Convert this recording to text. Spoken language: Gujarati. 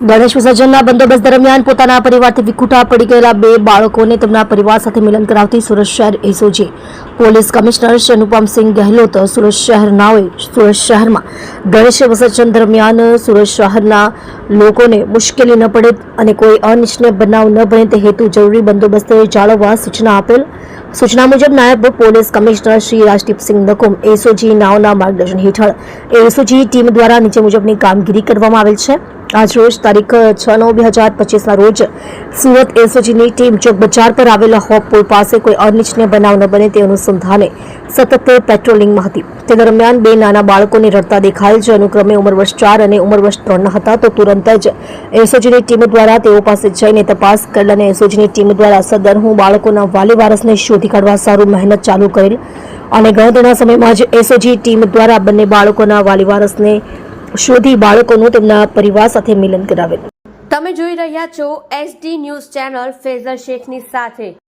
ગણેશ વિસર્જનના બંદોબસ્ત દરમિયાન પોતાના પરિવારથી વિખૂટા પડી ગયેલા બે બાળકોને તેમના પરિવાર સાથે મિલન કરાવતી સુરત શહેર SOG. Police commissioner Shri Anupamsinh Gahlot Surat શહેરનાઓએ Surat શહેરમાં ગણેશ વિસર્જન દરમિયાન સુરત શહેરના લોકોને મુશ્કેલી ન પડે અને કોઈ અનિચ્છનીય બનાવ ન બને તે હેતુ જરૂરી બંદોબસ્ત જાળવવા સૂચના આપેલ. સૂચના મુજબ નાયબ police commissioner Shri Rajdeepsinh Nakum SOG નાઓના માર્ગદર્શન હેઠળ એસઓજી ટીમ દ્વારા નીચે મુજબની કામગીરી કરવામાં આવેલ છે. આજ રોજ તારીખ છ નવ બે હજાર પચીસના રોજ સુરત એસઓજીની ટીમ ચોક બજાર પર આવેલા હોપ પુલ પાસે કોઈ અનિચ્છનીય બનાવ ન બને તે અનુસંધાને સતત પેટ્રોલિંગમાં હતી. તે દરમિયાન બે નાના બાળકોને રડતા દેખાયેલ જે અનુક્રમે ઉંમર વર્ષ ચાર અને ઉંમર વર્ષ ત્રણના હતા, તો તુરંત જ એસઓજીની ટીમ દ્વારા તેઓ પાસે જઈને તપાસ કરેલ અને એસઓજીની ટીમ દ્વારા સદર હું બાળકોના વાલી વારસને શોધી કાઢવા સારું મહેનત ચાલુ કરેલ. અને ગણતરીના સમયમાં જ એસઓજી ટીમ દ્વારા બંને બાળકોના વાલી વારસને શોધી બાળકોનું તેમના પરિવાર સાથે મિલન કરાવેલું તમે જોઈ રહ્યા છો એસડી ન્યૂઝ ચેનલ ફેઝર શેખની સાથે.